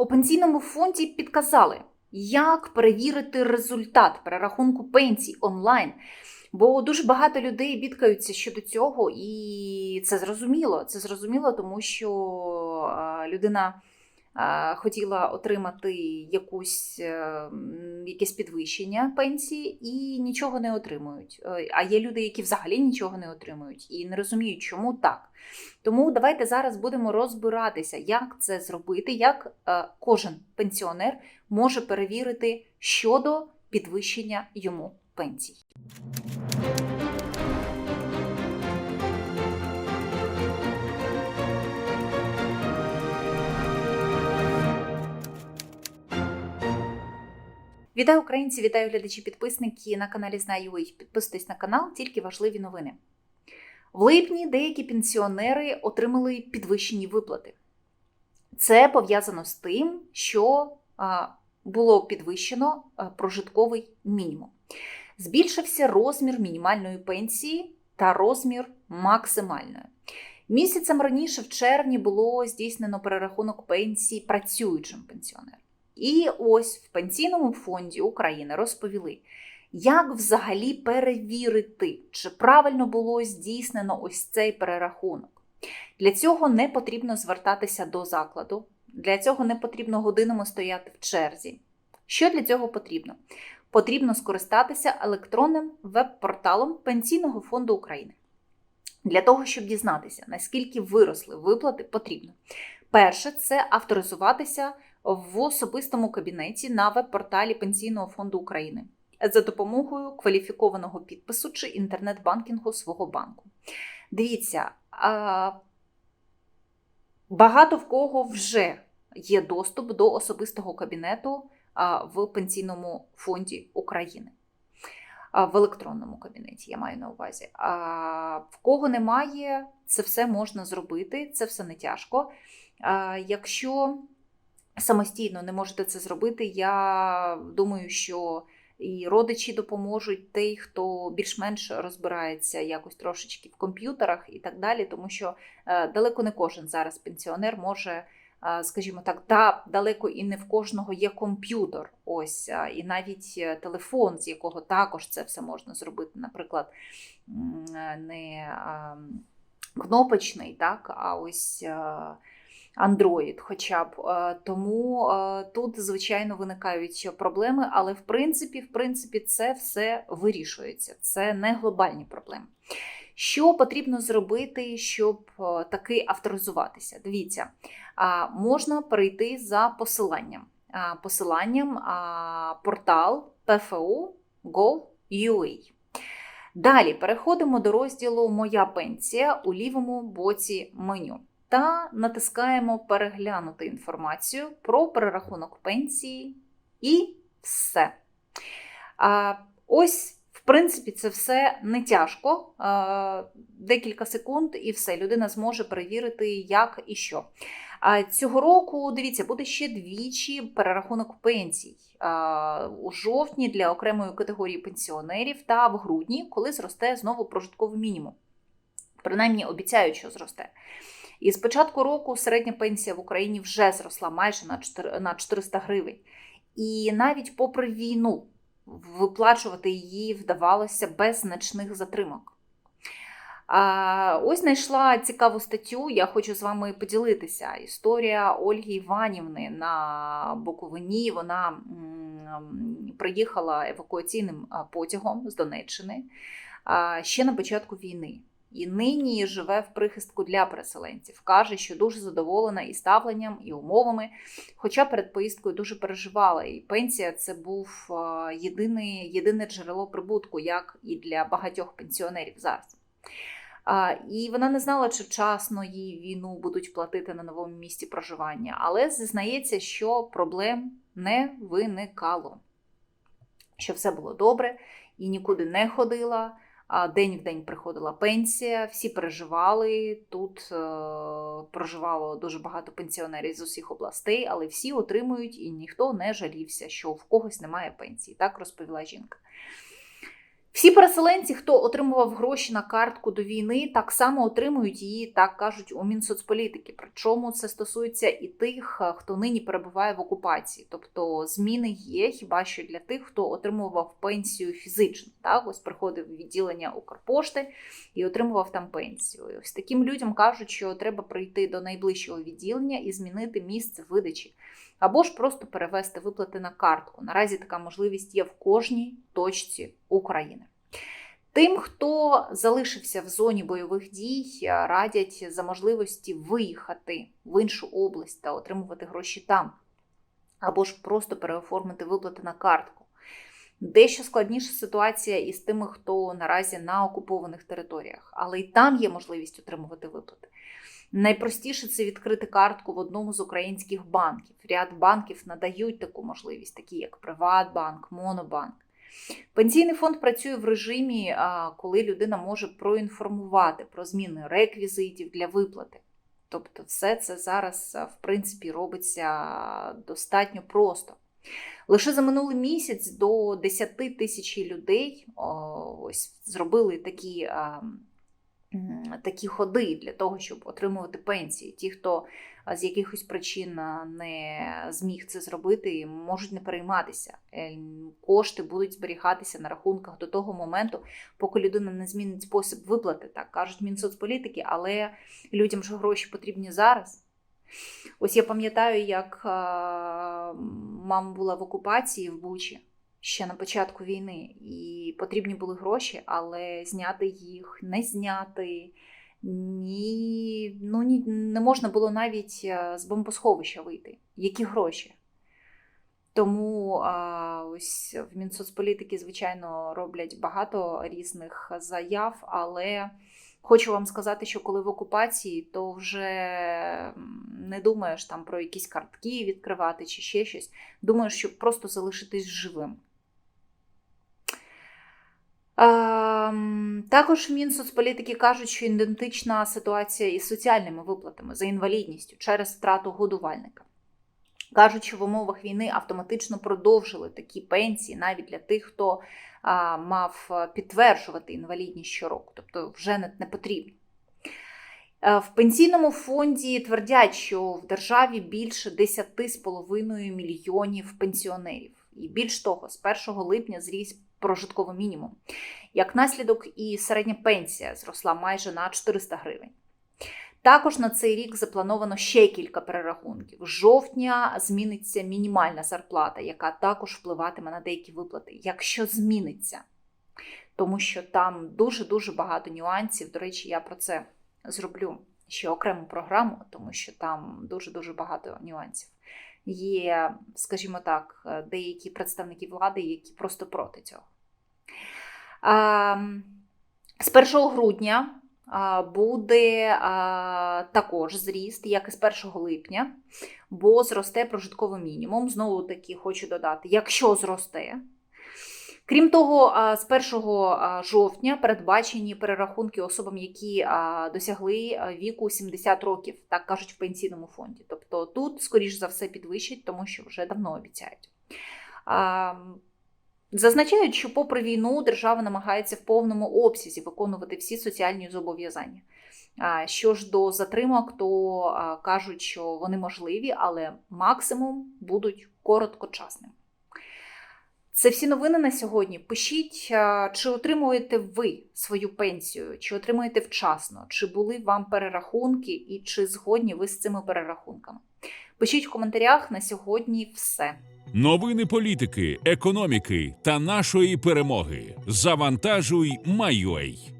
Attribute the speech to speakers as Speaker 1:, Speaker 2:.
Speaker 1: У пенсійному фонді підказали, як перевірити результат перерахунку пенсій онлайн. Бо дуже багато людей бідкаються щодо цього, і це зрозуміло. Це зрозуміло, тому що людина а, хотіла отримати якусь, е, якесь підвищення пенсії і нічого не отримують. Е, А є люди, які взагалі нічого не отримують і не розуміють, чому так. Тому давайте зараз будемо розбиратися, як це зробити, як е, кожен пенсіонер може перевірити щодо підвищення йому пенсій. Вітаю українці, вітаю глядачі підписники на каналі Знаю.ua. Підписуйтесь на канал, тільки важливі новини. В липні деякі пенсіонери отримали підвищені виплати. Це пов'язано з тим, що було підвищено прожитковий мінімум. Збільшився розмір мінімальної пенсії та розмір максимальної. Місяцем раніше, в червні, було здійснено перерахунок пенсій працюючим пенсіонерам. І ось в Пенсійному фонді України розповіли, як взагалі перевірити, чи правильно було здійснено ось цей перерахунок. Для цього не потрібно звертатися до закладу, для цього не потрібно годинами стояти в черзі. Що для цього потрібно? Потрібно скористатися електронним веб-порталом Пенсійного фонду України. Для того, щоб дізнатися, наскільки виросли виплати, потрібно. Перше, це авторизуватися в особистому кабінеті на веб-порталі Пенсійного фонду України за допомогою кваліфікованого підпису чи інтернет-банкінгу свого банку. Дивіться, багато в кого вже є доступ до особистого кабінету в Пенсійному фонді України. В електронному кабінеті я маю на увазі. А в кого немає, це все можна зробити, це все не тяжко. А, Якщо самостійно не можете це зробити, я думаю, що і родичі допоможуть той, хто більш-менш розбирається якось трошечки в комп'ютерах і так далі, тому що е, далеко не кожен зараз пенсіонер може. е, Скажімо так, да, далеко і не в кожного є комп'ютер, ось і навіть е, телефон, з якого також це все можна зробити, наприклад, не кнопочний, так, а ось Android хоча б. Е, Тому е, тут, звичайно, виникають проблеми, але в принципі, в принципі, це все вирішується. Це не глобальні проблеми. Що потрібно зробити, щоб е, таки авторизуватися? Дивіться, можна перейти за посиланням. Посиланням портал PFU.gov.ua. Далі переходимо до розділу Моя пенсія у лівому боці меню та натискаємо Переглянути інформацію про перерахунок пенсії і все. А, Ось, в принципі, це все не тяжко. А, Декілька секунд, і все. Людина зможе перевірити, як і що. А Цього року, дивіться, буде ще двічі перерахунок пенсій А, у жовтні для окремої категорії пенсіонерів та в грудні, коли зросте знову прожитковий мінімум. Принаймні обіцяють, що зросте. І з початку року середня пенсія в Україні вже зросла майже на 4 на 400 гривень. І навіть попри війну виплачувати її вдавалося без значних затримок. А, Ось знайшла цікаву статтю, я хочу з вами поділитися. Історія Ольги Іванівни на Буковині. Вона приїхала евакуаційним потягом з Донеччини ще на початку війни. І нині живе в прихистку для переселенців. Каже, що дуже задоволена і ставленням, і умовами. Хоча перед поїздкою дуже переживала. І пенсія це був е, єдине, єдине джерело прибутку, як і для багатьох пенсіонерів зараз. І вона не знала, чи вчасно їй війну будуть платити на новому місці проживання, але зізнається, що проблем не виникало, що все було добре і нікуди не ходила. День в день приходила пенсія, всі переживали. Тут е, проживало дуже багато пенсіонерів з усіх областей, але всі отримують і ніхто не жалівся, що в когось немає пенсії. Так розповіла жінка. Всі переселенці, хто отримував гроші на картку до війни, так само отримують її, так кажуть у Мінсоцполітики. Причому це стосується і тих, е, хто нині перебуває в окупації. Тобто зміни є хіба що для тих, хто отримував пенсію фізично. Так, ось приходив в відділення Укрпошти і отримував там пенсію. І ось таким людям кажуть, що треба прийти до найближчого відділення і змінити місце видачі. Або ж просто перевести виплати на картку. Наразі така можливість є в кожній точці України. Тим, хто залишився в зоні бойових дій, радять за можливості виїхати в іншу область та отримувати гроші там, або ж просто переоформити виплати на картку. Дещо складніша ситуація із тими, хто наразі на окупованих територіях, але й там є можливість отримувати виплати. Найпростіше це відкрити картку в одному з українських банків. Ряд банків надають таку можливість, такі як Приватбанк, Монобанк. Пенсійний фонд працює в режимі, коли людина може проінформувати про зміни реквізитів для виплати. Тобто, все це зараз, в принципі, робиться достатньо просто. Лише за минулий місяць до 10 тисяч людей ось зробили такі такі ходи для того, щоб отримувати пенсії. Ті, хто з якихось причин не зміг це зробити, можуть не перейматися. Е, кошти будуть зберігатися на рахунках до того моменту, поки людина не змінить спосіб виплати. Так кажуть Мінсоцполітики, але людям ж гроші потрібні зараз. Ось я пам'ятаю, як мама була в окупації в Бучі ще на початку війни, і потрібні були гроші, але зняти їх, не зняти, ні, ну, ні, не можна було навіть е, з бомбосховища вийти. Які гроші? Тому а, ось в Мінсоцполітики, звичайно, роблять багато різних заяв, але хочу вам сказати, що коли в окупації, то вже не думаєш там про якісь картки відкривати чи ще щось. Думаєш, щоб просто залишитись живим. Також Мінсоцполітики кажуть, що ідентична ситуація із соціальними виплатами за інвалідністю через втрату годувальника. Кажуть, що в умовах війни автоматично продовжили такі пенсії навіть для тих, хто а, мав підтверджувати інвалідність щороку, тобто вже не, не потрібно. Е, в пенсійному фонді твердять, що в державі більше 10,5 мільйонів пенсіонерів. І більш того, з 1 липня зріс прожитковий мінімум. Як наслідок, і середня пенсія зросла майже на 400 гривень. Також на цей рік заплановано ще кілька перерахунків. З жовтня зміниться мінімальна зарплата, яка також впливатиме на деякі виплати, якщо зміниться. Тому що там дуже-дуже багато нюансів. До речі, я про це зроблю ще окрему програму, тому що там дуже-дуже багато нюансів. Є, скажімо так, деякі представники влади, які просто проти цього. З 1 грудня буде також зріст, як і з 1 липня, бо зросте прожитковий мінімум. Знову таки хочу додати, якщо зросте. Крім того, з 1 жовтня передбачені перерахунки особам, які досягли віку 70 років, так кажуть в пенсійному фонді. Тобто тут, скоріш за все, підвищать, тому що вже давно обіцяють. Зазначають, що, попри війну, держава намагається в повному обсязі виконувати всі соціальні зобов'язання. Що ж до затримок, то кажуть, що вони можливі, але максимум будуть короткочасними. Це всі новини на сьогодні. Пишіть, чи отримуєте ви свою пенсію, чи отримуєте вчасно, чи були вам перерахунки, і чи згодні ви з цими перерахунками. Пишіть в коментарях на сьогодні все.
Speaker 2: Новини політики, економіки та нашої перемоги. Завантажуй, Майой.